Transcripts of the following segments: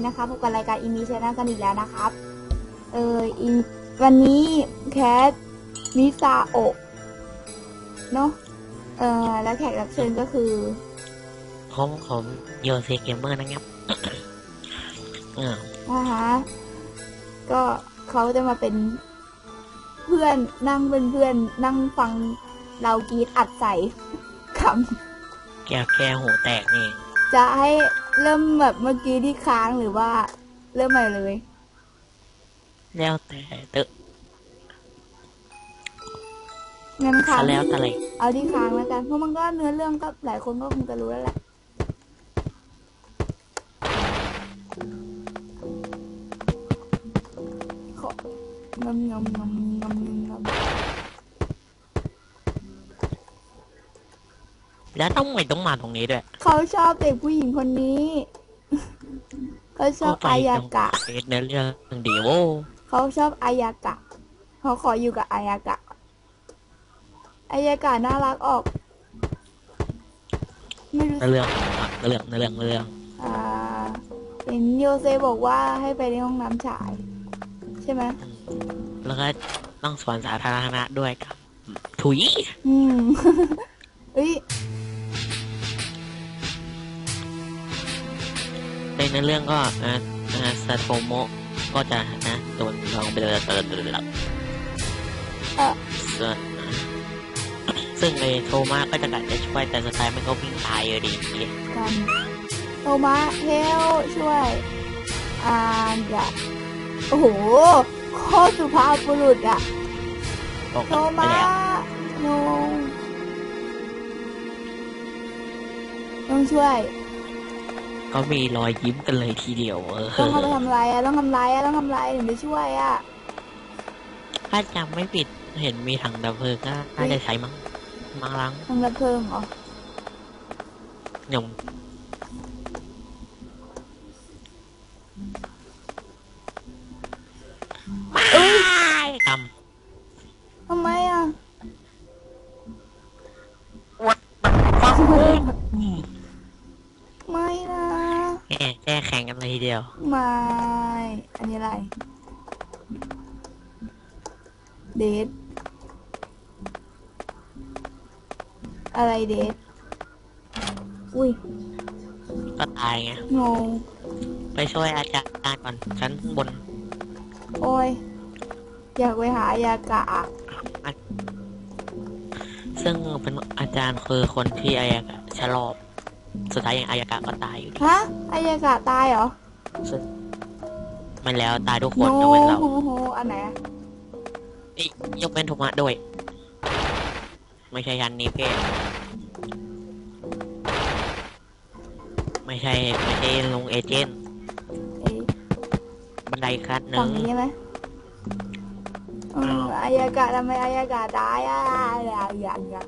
สวัสดีนะคะพบกับรายการอินดีชแนลกันอีกแล้วนะครับ เอออินวันนี้แคทมิซาโอะเนาะเออแล้วแขกรับเชิญก็คือผมผมโยเซเกมเมอร์นะครับอ่านะคะก็เขาจะมาเป็นเพื่อนนั่งเป็นเพื่อนนั่งฟังเรากรีดอัดใส่คแก้วแก้วหูแตกนี่ำจะให้ เริ่มแบบเมื่อกี้ที่ค้างหรือว่า เริ่มใหม่เลย แล้วแต่เตอะงั้นค้างแล้วแต่อะไรเอาที่ค้างแล้วกัน เพราะมันก็เนื้อเรื่องก็หลายคนก็คงจะรู้แล้วแหละของำงำงำงำงำ แล้วต้องไม่ต้องมาตรงนี้ด้วยเขาชอบเด็กผู้หญิงคนนี้เขาชอบไปอาตยารงกะเฟซเนื้อเรื่องดีโว้เขาชอบอายากะเขาขออยู่กับอายากะอายากะน่ารักออก ไม่รู้เนื้อเรื่องอะเนื้อเรื่องเนื้อเรื่องเนื้อเรื่องอ่าเห็นโยเซบอกว่าให้ไปในห้องน้ำชาย ใช่ไหมแล้วก็ต้องสวนสาธารณะด้วยครับถุย อืมเฮ้ย ในเนื้อเรื่องก็นะนะซาโทโมะก็จะนะโดนลองไปเลยเติร์ดเอ่อส่วนซึ่งไอโทมาก็จะกัดจะช่วยแต่สุดท้ายมันก็วิ่งตายอยู่ดีกันโทมะเฮลช่วยอ่านอย่าโอ้โหโคตรสุภาพบุรุษอะตกโทไปมะแล้วโนต้องช่วย ก็มีรอยยิ้มกันเลยทีเดียวเออต้องเอาไปทำอะไรอะต้องทำอะไรอะต้องทำอะไรถึงจะช่วยอะถ้าจำไม่ผิดเห็นมีถังดับเพลิงก็น่าจะใช้มั้งมังลังทำระเพลิงเหรอหยง ดียว ไม่ อันนี้อะไร เดท อะไรเดท อุ้ย ก็ตายไง งง ไปช่วยอาจารย์ก่อนชั้นบน โอ้ย อยากไปหาอายากะอะซึ่งเป็นอาจารย์คือคนที่อายากะชะลอบ สุดท้ายยังอายากะก็ตายอยู่ดี ฮะอายากะตายเหรอ ซึ่งไม่แล้วตายทุกคโนนยกเว้นเราโหโหอันไหนอะเอ้ยยกเว้นทุกมะด้วย ไม่ใช่ยันนี้เพศไม่ใช่ไม่ใช่ลงเอเจนต์เอ้ยบันไดขั้นหฝั่นึ่งงนี้ไหมเอออายากะทำไมอายากะตายอะอยากอยากอยาก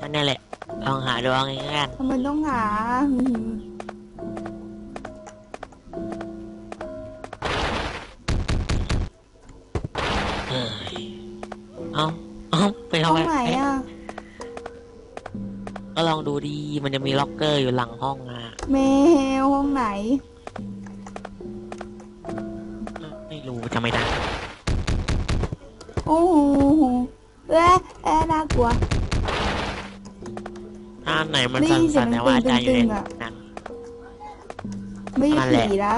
นั่นนี่แหละ ลองหาดูเอาง่ายๆกันทำไมต้องหาหืมเอ้ยเอาเอาไปห้ทำองไมไหนอะ ก็ลองดูดีมันจะมีล็อกเกอร์อยู่หลังห้องอะแมวห้องไหน ไม่รู้จะไม่ได้โอ้โหเอ๊ะเอ๊ะน่ากลัว ถ้าอันไหนมันได้ยิสั่นนเสียงๆแต่ว่าอาจารย์อยู่ในตึงๆอะนั้น ไม่ใช่นั่นแหละผีนะ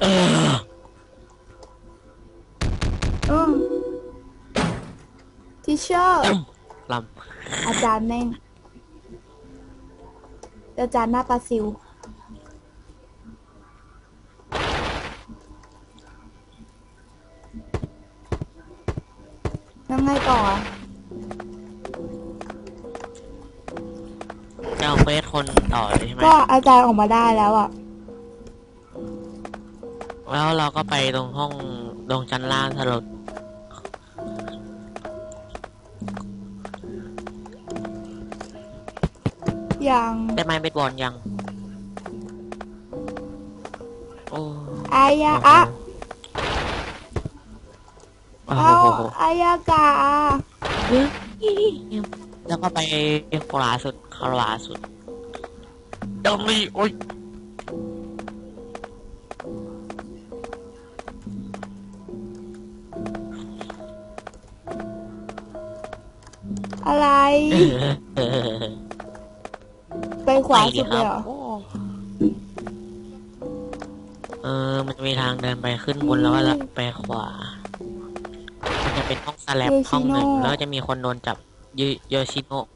เอออืมทิเชอร์ลอาจารย์แม่งอาจารย์หน้าปลาซิวแล้ว ต่อเลยใช่ไหมก็อาจารย์ออกมาได้แล้วอะ แล้วเราก็ไปตรงห้องตรงชั้นล่างสรุปยังได้ไม้เบสบอลยัง โอ้อายาอะโอ้เอาโหอายากะเฮ้ยแล้วก็ไปขวาสุดขวาสุด ตรงนี้โอ้ยอะไร ไปขวาสุดเลยเหรอ เออ มันมีทางเดินไปขึ้นบนแล้วก็ไปขวา มันจะเป็นห้องสแลบห้องหนึ่ง แล้วจะมีคนโดนจับยโยชิโนะ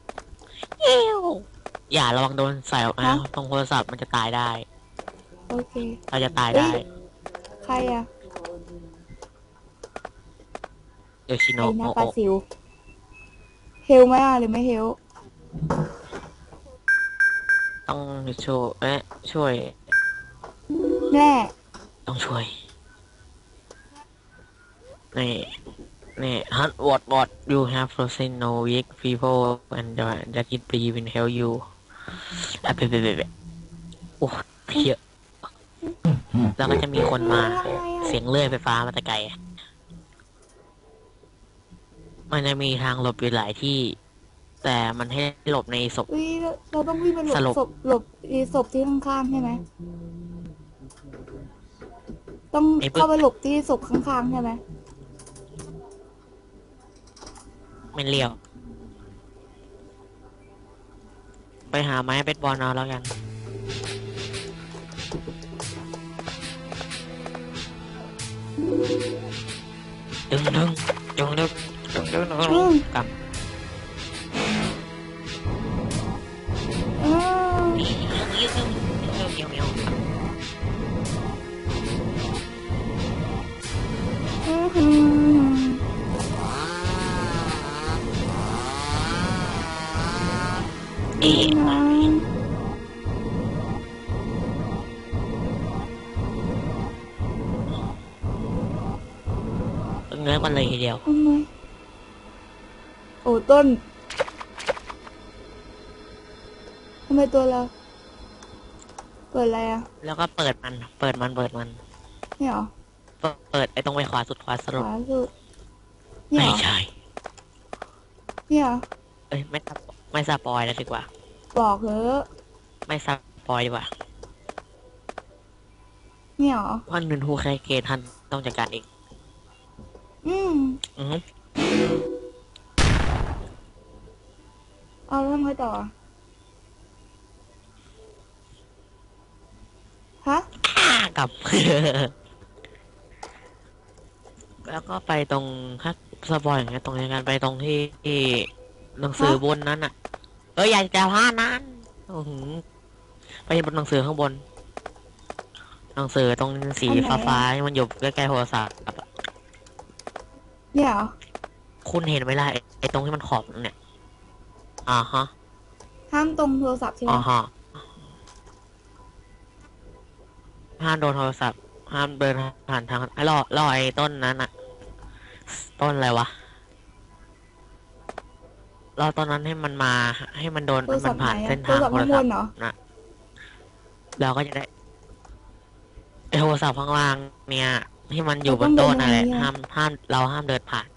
เอ้ว อย่าระวังโดนใส่ออกนะตรงโทรศัพท์มันจะตายได้ โอเค เราจะตายได้ ใครอะโยชิไอ้โนะหน้าโอะปลาโอะซิว เฮลไหมอะหรือไม่เฮลต้องช่วยเอ๊ะช่วยแม่ต้องช่วย นี่นี่ hunt what what you have frozen no weak people and the that it be will help you อะเป๊ะๆๆโอ้เพียแล้วก็จะมีคนมาเสียงเลื่อยไฟฟ้ามาแต่ไกลมันจะมีทางหลบอยู่หลายที่ แต่มันให้หลบในศพ อุ้ยเราเราต้องวิ่งไปหลสบลบ ศพหลบไอ้ศพที่ข้างๆใช่ไหมต้องไอ้ปึ๊ก เข้าไปหลบที่ศพข้างๆใช่ไหมไม่เลี้ยว ไปหาไม้เบสบอลเอาแล้วกันดึงดึงดึงดึงดึงดึงดึงอืมกลับ เนื้อมันเลยทีเดียวทำไมโอ้ต้นทำไมตัวเรา เปิดอะไรอะ แล้วก็เปิดมัน เปิดมัน เปิดมันเนี่ยเหรอเปิดเปิดไอ้ตรงไปขวาสุดขวาสขรุปวาสุดเนี่ยไม่เหรอใช่เนี่ยเหรอเอ้ยไม่สปไม่สปอยแล้วดีกว่า บอกเถอะไม่สปอยดีกว่า เนี่ยเหรอเพราะนึนทูแคเกทันต้องจัดการเอง อืมอือหือเอาแล้วทำไงต่อ ฮะอ่ากลับ แล้วก็ไปตรงถ้าสปอยอย่างเงี้ยตรงนี้กันไปตรงที่ที่หนังสือบนนั้นอะ เอ้ยอยากจะพลาดนั้นอือหือไปบนหนังสือข้างบน หนังสือตรงสีอันไหน ฟ้าอะฟ้าๆมันอยู่ใกล้ๆโทรศัพท์อะ เนี่ยเหรอคุณเห็นไหมล่ะไอ้ไอ้ตรงที่มันขอบนั่นเนี่ยอ่าฮะห้ามตรงโทรศัพท์ใช่ไหมอ่าฮะห้ามโดนโทรศัพท์ห้ามเดินผ่านทางไอ้รอรอไอ้ต้นนั้นอะต้นอะไรวะรอต้นนั้นให้มันมาให้มันโดนโทรศัมัพนท์ไหนผ่านอะเส้นโททารงศัพท์โทรข้างบศัพนท์เหรอนะเราก็จะได้ไอ้โทรศัพท์ข้างล่างเนี่ย ที่มันอยู่บนโต๊ะนั่นแหละห้ามห้ามเราห้ามเดินผ่าน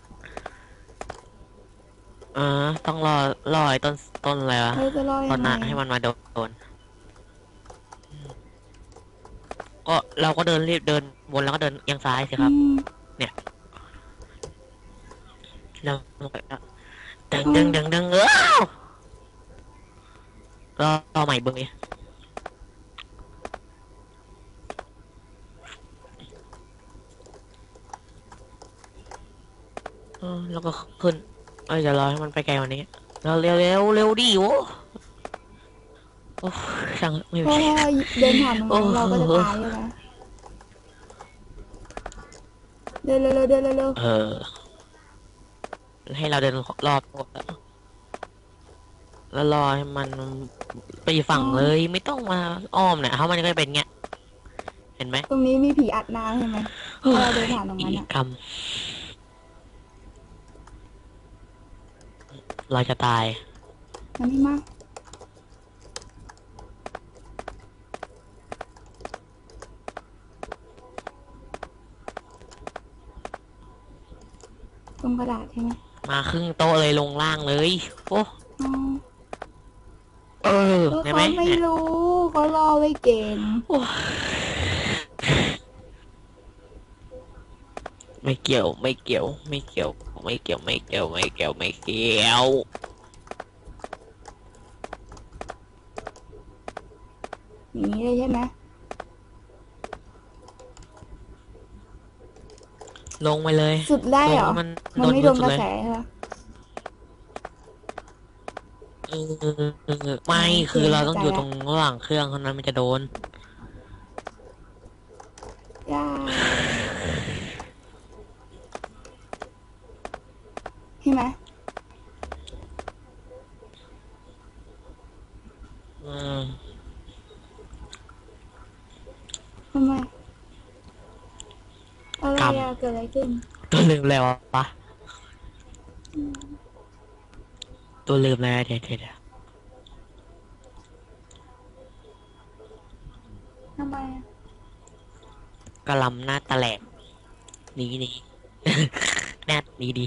เออ ต้องรอรอไอ้ต้นต้นอะไรวะเราจะรอตอยันงไงนั้นให้มันมาโดน ก็เราก็เดินรีบเดินวนแล้วก็เดินเอียงซ้ายสิครับอืมแล้วดึงดึงดึงดึงเออรอรอใหม่เบอร์เออ แล้วก็ขึ้นเอ้ยจะรอให้มันไปไกลกว่านี้เร็วเร็วเร็วเร็วดิโว้โอ้ช่างไม่เพราะเป็นถ้าเดินผ่านตรงนั้นโอ้เราก็จะตายใช่ไหมเดินเร็วๆเดินเร็วเออ ให้เราเดินรอบโต๊ะแล้วรอให้มันไปฝั่งเลยไม่ต้องมาอ้อมเนี่ยเพราะมันก็เป็นเงี้ย เห็นไหม ๆตรงนี้มีผีอัดน้ำใช่ไหมถ้าเราเดินผ่านตรงนั้นอะ กรรม เราจะตายมันนี่มาตรงกระดาษใช่ไหมมาครึ่งโต๊ะเลยลงล่างเลย โอ้อ๋อ เออก็ใช่ไหมเขาไม่รู้เขารอไว้เก่งไม่เกี่ยวไม่เกี่ยวไม่เกี่ยว ไม่เกี่ยวไม่เกี่ยวไม่เกี่ยวไม่เกี่ยว อย่างนี้เลยใช่ไหมลงไปเลยสุดได้เหรอ ลงมันมันไม่โดนสุกระเลยแสใช่ปะเออเออไม่คือเราต้องอยู่ตรงระหว่างเครื่องเท่านั้นมันจะโดน ได้ใช่ไหม อืม ทำไม อะไรอะเกิดอะไรขึ้นตัวลืมแล้วปะตัวลืมแล้วเดี๋ยวเดี๋ยวเดี๋ยวทำไมอะกระลำหน้าตะแหลกหนีหนี แนทหนีดี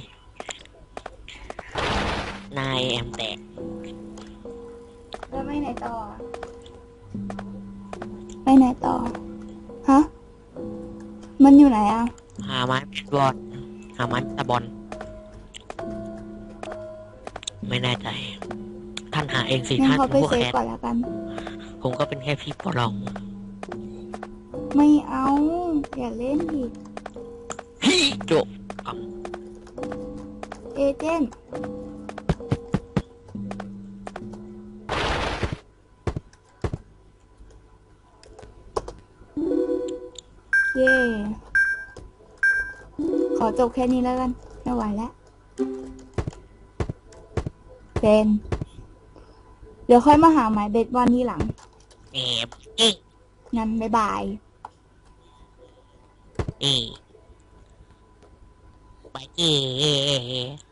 นายแอมแตกแล้วไปไหนต่ออะไปไหนต่อ ฮะ มันอยู่ไหนอะ หาไม้เป็นบอลหาไม้ตะบอลไม่แน่ใจ ท่านหาเองสิงั้นท่านเขาเป็ไปนพวกเซฟแคทก่อนแล้วกัน ผมก็เป็นแค่พี่ปลอง ไม่เอา อย่าเล่นอีกฮิโจบเอเจนต์ จบแค่นี้แล้วกันไม่ไหวแล้วเป็นเดี๋ยวค่อยมาหาหมายเบ็ดวันที่หลังแอบเอ๊ะงั้นบ๊ายบายเอ๊ะไปเอ๊ะ